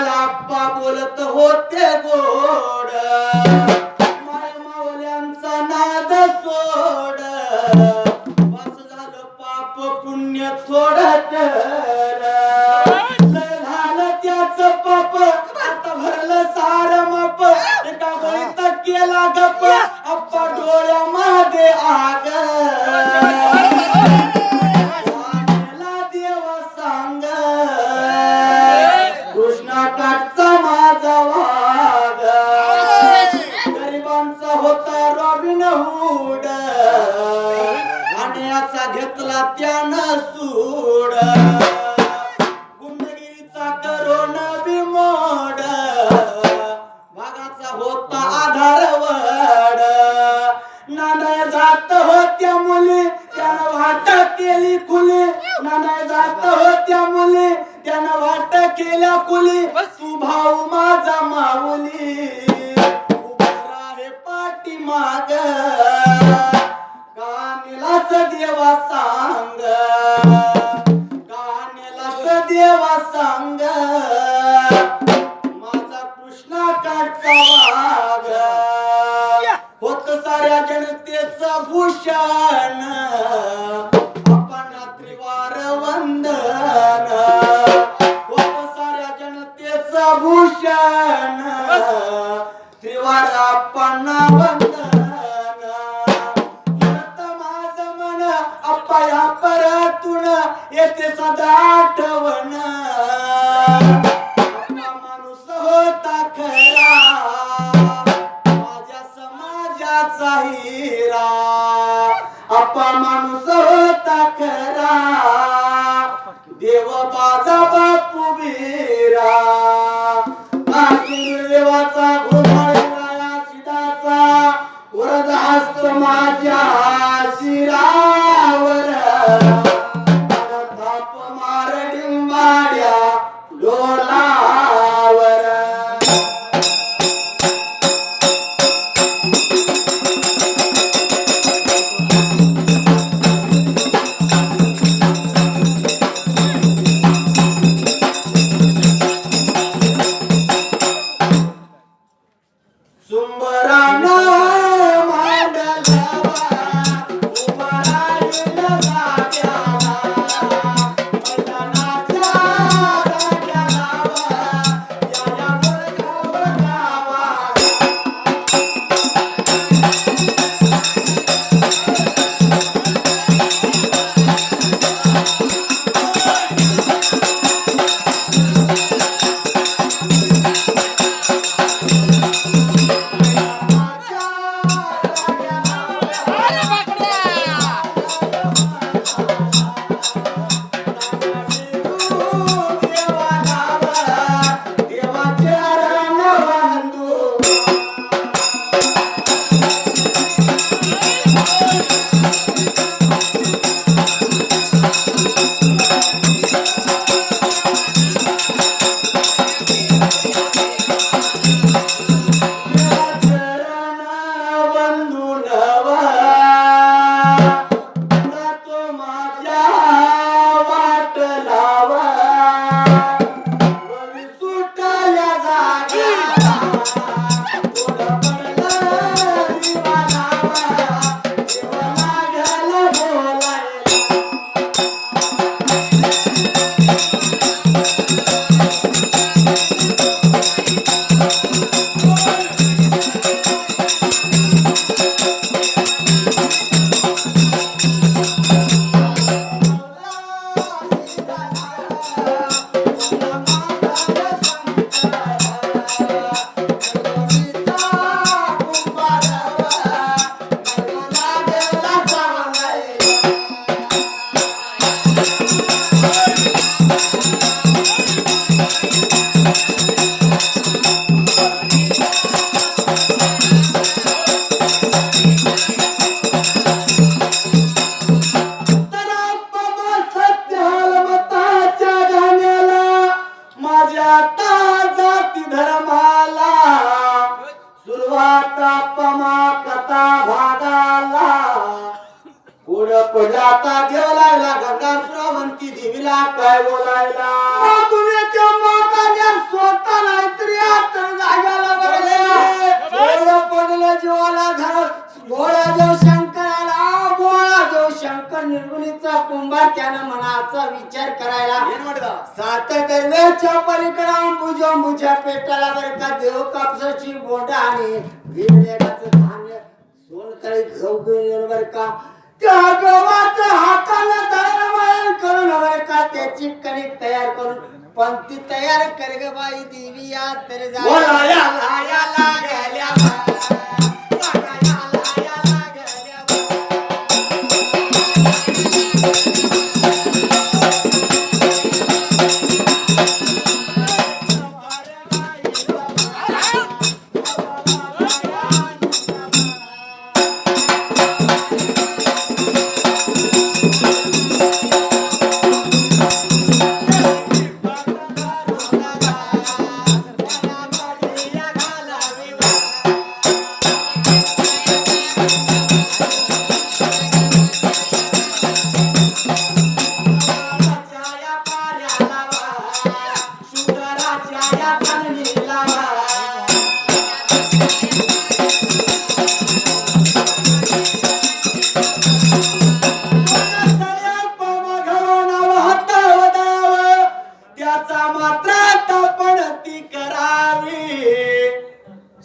मावल्याला आप्पा बोलत होते गोड. माय मावल्यांचा नाद सोड. बस झालं पाप पुण्य थोडं केल्या कुली. तू भाऊ माझा माऊली. उभारा पाठी माग. गाणीला सदेवा सांग. गाणीला सदेवा सांग. माझा कृष्णा काटचा वाग होत साऱ्या जनतेचा भूषण. भूषण त्रिवारा पन्ना वंदना माझ मन अप्पा या परतून येते सदा देवाचा गुण Sumbarana पडला आता गंगा श्रावंती देवीला काय बोलायला? स्वतःला जीवाला धर भोळा देव शंकराला भोळा देव शंकर निर्गुणीचा कुंभार त्यानं मनाचा विचार करायला. सात गर्व्याच्या पलीकडे अंबुजा मुझ्या पेटाला बर का देव कापसाची बोंडा आणि धान्य सोनतळी घेऊन का. त्या गव्हाचं हाताला दळणवळण करून का त्याची कणिक तयार करून पंक्ती तयार कर ग बाई देवी या तर जा बोला या. लाया लागल्या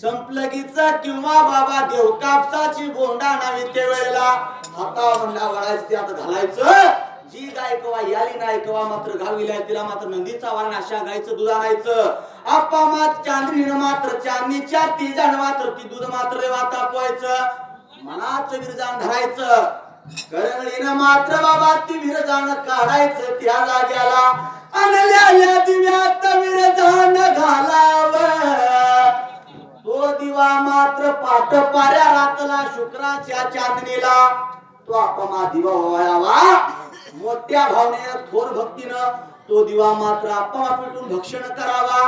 संपलगीचा किंवा बाबा देव कापसाची बोंडा नावी त्या वेळेला हाता म्हणला वळायचं आता घालायचं. ऐकवा मात्र गावीला तिला मात्र नंदीचा वारण अशा गायचं दूध आणायचं. आप्पा मात चांदणीनं मात्र चांदणीच्या तिजानं मात्र ती दूध मात्र रेवा तापवायचं मनाचं विरजान धरायचं. करंगळीनं मात्र बाबा ती विरजान काढायचं त्या जाग्याला. आणल्या दिव्यात विरजान घालावं. तो दिवा मात्र पाठ पाऱ्या रातला शुक्राच्या चांदणीला. तो आपमा दिवा व्हावा. मोठ्या भावनेनं थोर भक्तीनं तो दिवा मात्र आपमा पेटून भक्षण करावा.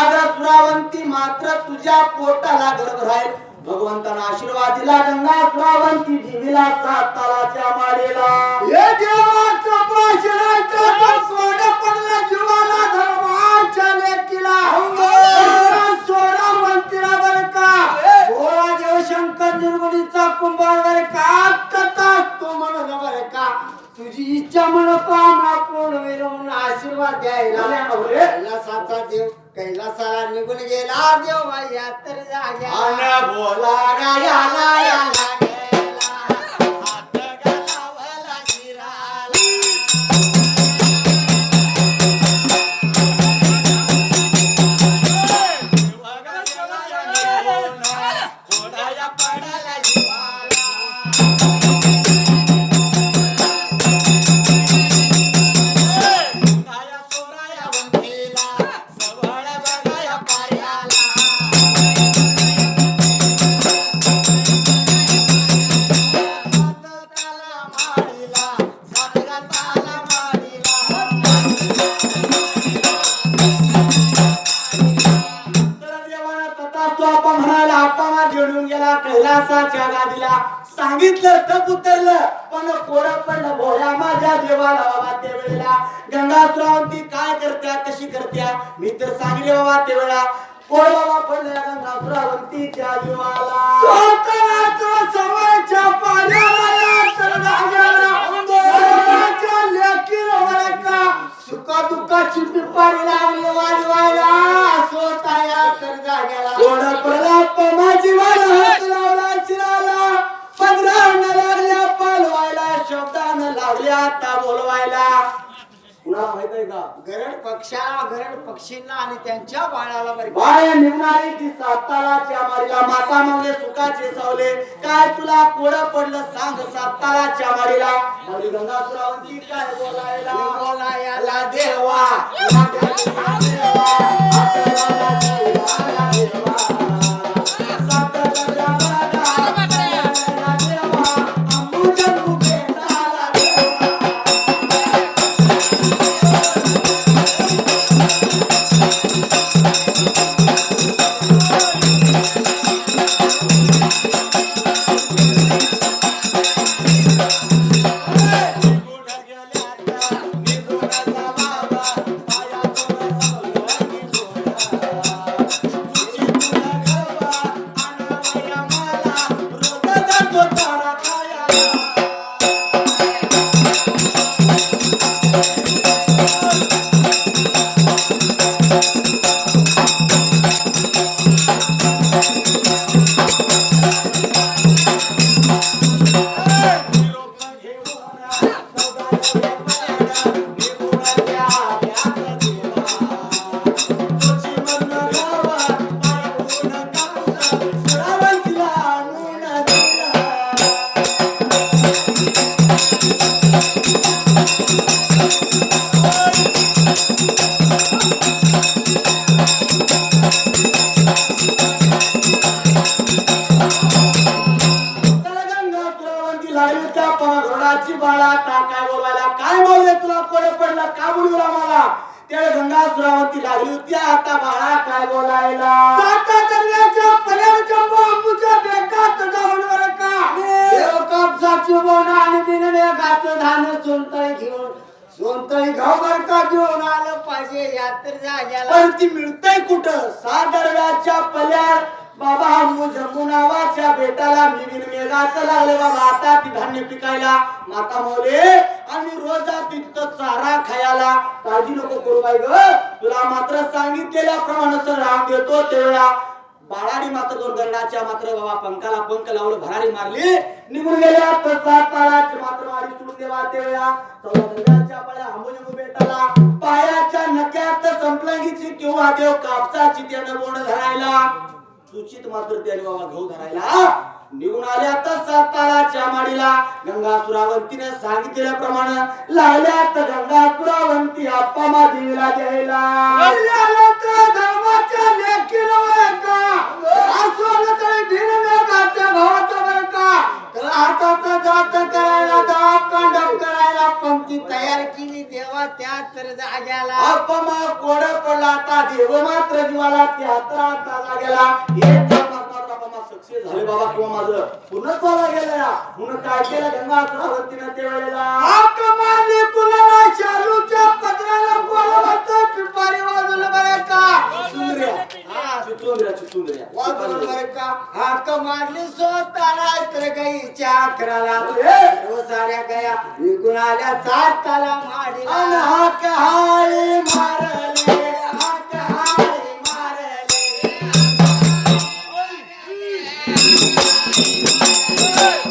आगा सुरावंती मात्र तुझ्या पोटाला गर्भ राहील. भगवंतानं आशीर्वाद दिला गंगा सुरावंती जीवीला सात तालाच्या माळेला. हे देवाचं पाशणाचं पण सोनं पडलं जीवाला धर्माच्या लेकीला सोळा मंदिरा बर का? भोळा देव शंकर निर्गुणीचा कुंभार बर का? तुझी इच्छा मनोकामना पूर्ण होईल म्हणून आशीर्वाद द्यायला कैलासाचा देव कैलासाला निघून गेला देव या तर जाग्या. बोला पण कोड पडलं भोळ्या माझ्या देवाला बाबा त्या वेळेला गंगा श्रावंती काय करत्या कशी करत्या? मी तर सांगले बाबा त्या वेळा कोड बाबा पडल्या गंगा श्रावंतीच्या देवाला सवयच्या पाण्याला तर जाग्याला देवाच्या लेकीला बरं का सुखा दुःखाची पिपारी लागली वाजवायला. स्वतःया तर जाग्याला कोण प्रलाप माझी बोलवायला कुणाला माहीत आहे का? गरड पक्षाला गरड पक्षींना आणि त्यांच्या बाळाला बरं? बाया निघणारी ती साताराच्या मारीला माता मागले सुखाचे सावले काय तुला कोड पडलं सांग साताराच्या मारीला मारी गंगा सुरावंती काय बोलायला बोलायला देवा. लागली होती आता बाळा काय बोलायला? साता पल्याच्या का? आणि गाचं धान सोनतळी घेऊन. सोनतळी घाव बरं का घेऊन आलं पाहिजे? यात्र जाग्याला पण ती मिळतंय कुठं? सादरव्याच्या पल्यार बाबा हमू जम्मू बेटाला मी बिन मेघाचं लागले बाबा. आता ती धान्य पिकायला माता मोले आणि रोजा तिथं चारा खायला. काळजी नको करू बाई ग. तुला मात्र सांगितलेल्या प्रमाणाचं राम देतो तेवढा. बाळाडी मात्र दोन मात्र बाबा पंखाला पंख लावलं भरारी मारली. निघून गेल्या प्रसाद ताळाची मात्र मारी सोडून देवा तेवढ्या चौदा दरम्यानच्या पळ्या बेटाला. पायाच्या नक्यात संपलंगीची किंवा देव कापसाची त्यानं बोंड धरायला सूचित मात्र त्याने बाबा घेऊ धरायला. निघून आले आता ताळाच्या माडीला गंगा सुरावंतीने लागल्या आता गंगा सुरावंती आप्पा मा द्यायला. कल्याण धर्माच्या लेकीनं बरं का? असोलं तरी भिन्न गाच्या भावाचं बरं का? त्याला हाताचं जात करायला दहा कांडप करायला पंक्ती तयार केली. त्या तर जाग्याला. आप्पा कोड पडला आता देव मात्र जीवाला त्या आता गेला झाले बाबा किंवा माझं. पूर्णत्वाला गेलं या म्हणून काय केलं? गंगा सुरावंतीने ते वेळेला हाक मारली कुणाला शालूच्या पत्राला बोलवतं पिपारी वाजवलं बरं का? हा वाजवलं बरं हाक मारली स्वतःला तर गाईच्या अकराला साऱ्या गया. विकून आल्या सात ताला अन माडीला हाक हाळी मारले. Hey!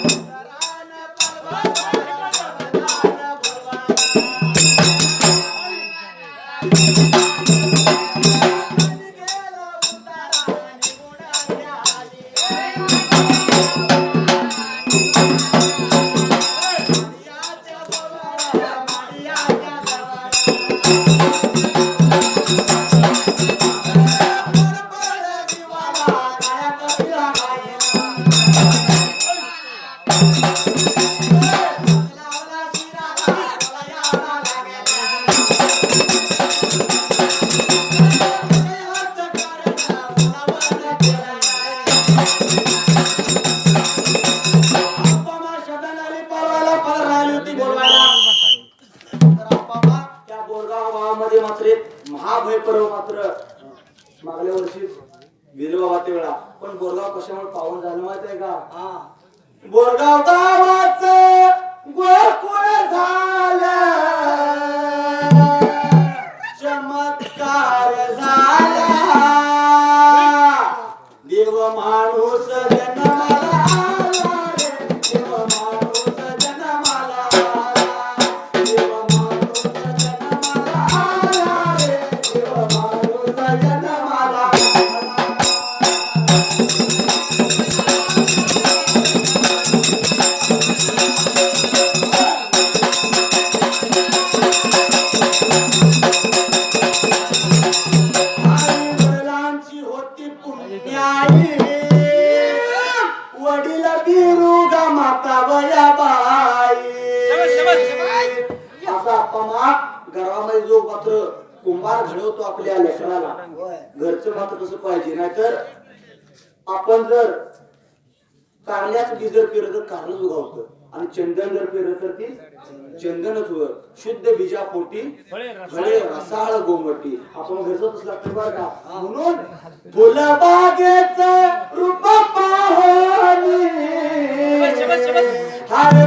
असा अपमा घरामध्ये जो मात्र कुंभार घडवतो आपल्या लेकराला. घरचं मात्र कसं पाहिजे. नाहीतर आपण जर कारल्याचं बी जर पेरलं तर कारलं उगवतं. आणि चंदन जर पेरलं तर ती चंदनच उगवत. शुद्ध बीजा पोटी फळे रसाळ गोमटी. आपण घरचं तसं लागतं बरं का? म्हणून फुलबागेच रूप पाहोनी हार